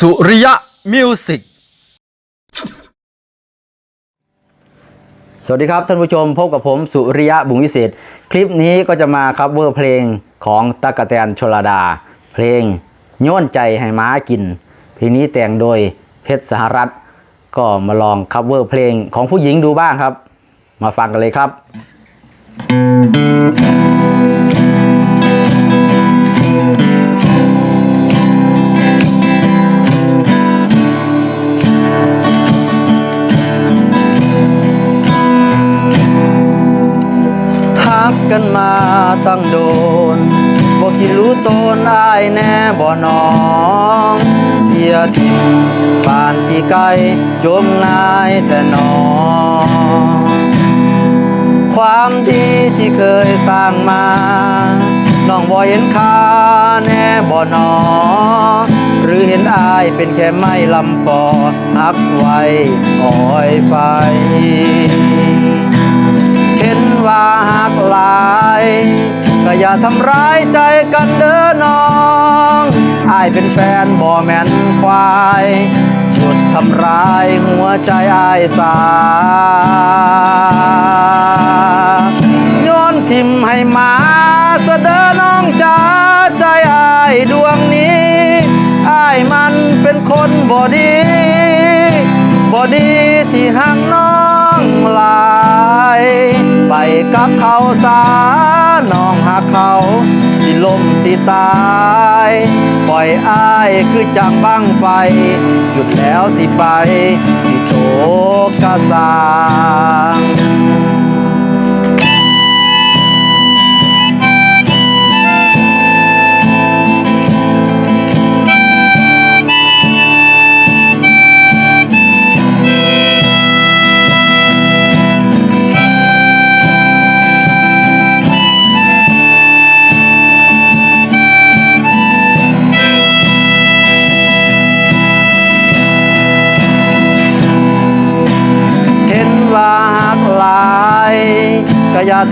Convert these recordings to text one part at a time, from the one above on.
สุริยะมิวสิกสวัสดีครับท่านผู้ชมพบกับผมสุริยะบุญวิเศษ คลิปนี้ก็จะมาคัฟเวอร์เพลงของตะกะแตนชลดา เพลงโย้อนใจให้ม้ากิน เพลงนี้แต่งโดยเพชรสหรัฐ ก็มาลองคัฟเวอร์เพลงของผู้หญิงดูบ้างครับ มาฟังกันเลยครับ ตั้งโดนบ่คิดรู้ตนอายแน่บ่น้องเทียทิมปานที่ไกลจมนายแต่น้อง ความดีที่เคยสร้างมาน้องบ่เห็นค่าแน่บ่นอหรือเห็นอายเป็นแค่ไม้ลำปอหักไว้อ้อยไฟ ห็นว่าหักหลายก็อย่าทำร้ายใจกันเด้อน้องอายเป็นแฟนบ่แม่นควายหยุดทำร้ายหัวใจอายสาโยนทิมให้มาเสด้อน้องจ้าใจอายดวงนี้อายมันเป็นคนบ่ดีบอดีที่หักน้อง กับเขาสาน้องหักเขา สิลมสิตาย ปล่อยอายคือจังบังไฟ หยุดแล้วสิไป สิโตกะสาง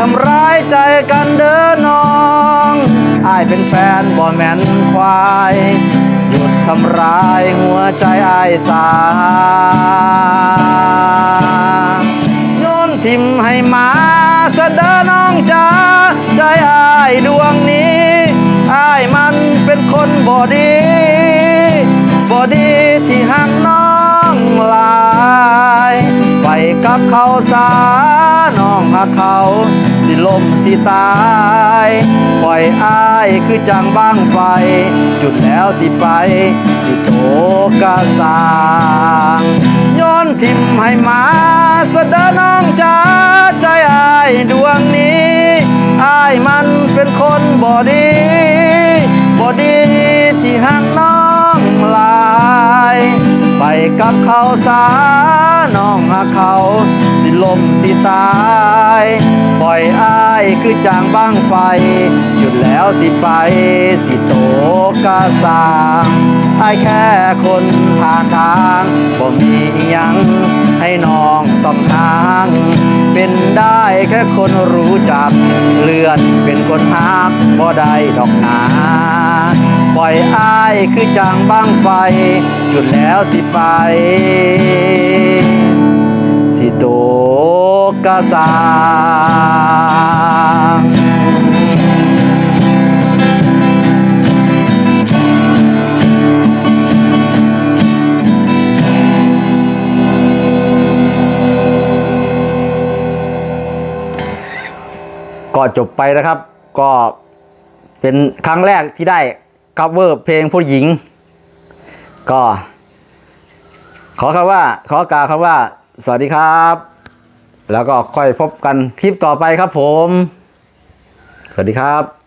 ทำร้ายใจกันเด้อน้องอายเป็นแฟนบ่แม่นควาย หยุดทำร้ายหัวใจอายสาโยนทิมให้มาเสะเด้อน้องจ้าใจอายดวงนี้อายมันเป็นคนบ่ดีบ่ดี กับเขาสาน้องหักเขา สิลมสิตายปล่อยอายคือจังบ้างไฟ จุดแล้วสิไป สิโตกะสางโยนทิมให้มาสะเดอน้องจ้าใจอายดวงนี้อายมันเป็นคนบ่ดีบ่ดี กับเขาสาน้องหาเขา สิลมสิตายปล่อยอายคือจางบ้างไฟ หยุดแล้วสิไป สิโตกะสางอายแค่คนผ่านทางบ่มียังให้น้องต้องทาง เป็นได้แค่คนรู้จัก เลื่อนเป็นคนฮักบ่ได้ดอกหนา ล่อยอายคือจางบ้างไฟหยุดแล้วสิไป สิโตกะสางก็จบไปนะครับ ก็เป็นครั้งแรกที่ได้ คัฟเวอร์เพลงผู้หญิง ก็ ขอคำว่า ขอกล่าวคำว่า สวัสดีครับ แล้วก็ค่อยพบกันคลิปต่อไปครับผม สวัสดีครับ